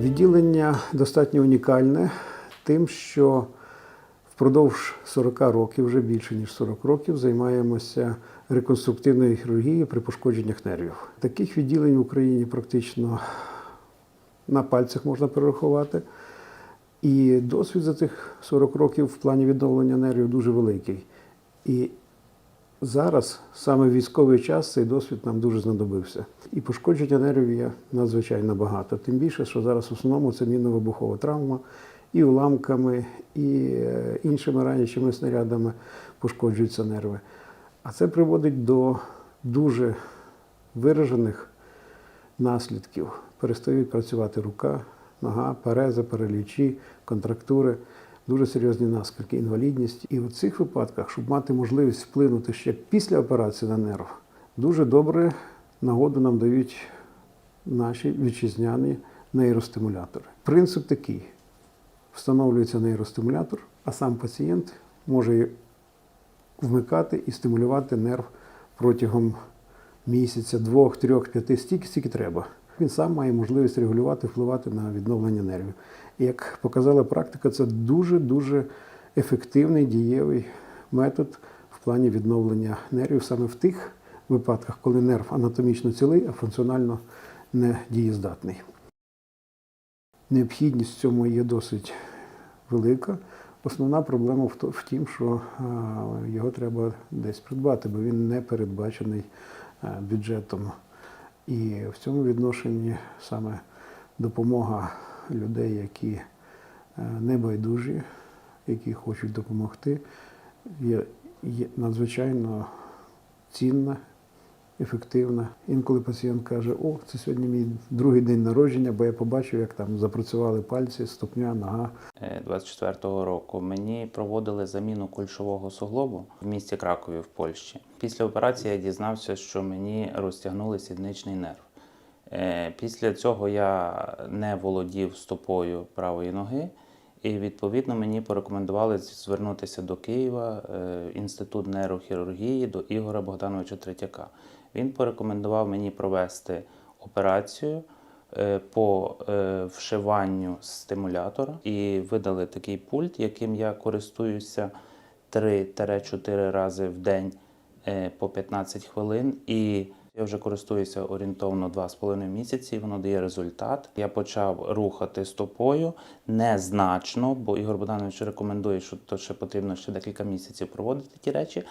Відділення достатньо унікальне тим, що впродовж 40 років, вже більше ніж 40 років, займаємося реконструктивною хірургією при пошкодженнях нервів. Таких відділень в Україні практично на пальцях можна перерахувати. І досвід за цих 40 років в плані відновлення нервів дуже великий. І зараз, саме військовий час, цей досвід нам дуже знадобився. І пошкодження нервів є надзвичайно багато. Тим більше, що зараз в основному це мінно-вибухова травма, і уламками, і е, іншими ранячими снарядами пошкоджуються нерви. А це приводить до дуже виражених наслідків. Перестають працювати рука, нога, переза, паралічі, контрактури, дуже серйозні наслідки, інвалідність. І в цих випадках, щоб мати можливість вплинути ще після операції на нерв, дуже добре нагоду нам дають наші вітчизняні нейростимулятори. Принцип такий: встановлюється нейростимулятор, а сам пацієнт може вмикати і стимулювати нерв протягом місяця, двох, трьох, п'яти, стільки, стільки треба. Він сам має можливість регулювати, впливати на відновлення нервів. І як показала практика, це дуже-дуже ефективний дієвий метод в плані відновлення нервів саме в тих випадках, коли нерв анатомічно цілий, а функціонально не дієздатний. Необхідність в цьому є досить велика. Основна проблема в тім, що його треба десь придбати, бо він не передбачений бюджетом. І в цьому відношенні саме допомога людей, які е, небайдужі, які хочуть допомогти, є, є надзвичайно цінна, ефективна. Інколи пацієнт каже: О, це сьогодні мій другий день народження, бо я побачив, як там запрацювали пальці, ступня, нога. Е, 24-го року мені проводили заміну кульшового суглобу в місті Кракові в Польщі. Після операції я дізнався, що мені розтягнули сідничний нерв. Е, Після цього я не володів стопою правої ноги, і відповідно мені порекомендували звернутися до Києва, е, інститут нейрохірургії до Ігора Богдановича Третяка. Він порекомендував мені провести операцію е, по е, вшиванню стимулятора і видали такий пульт, яким я користуюся 3-4 рази в день по 15 хвилин. І я вже користуюся орієнтовно 2,5 місяці, воно дає результат. Я почав рухати стопою незначно, бо Ігор Богданович рекомендує, що то ще потрібно ще декілька місяців проводити ті речі.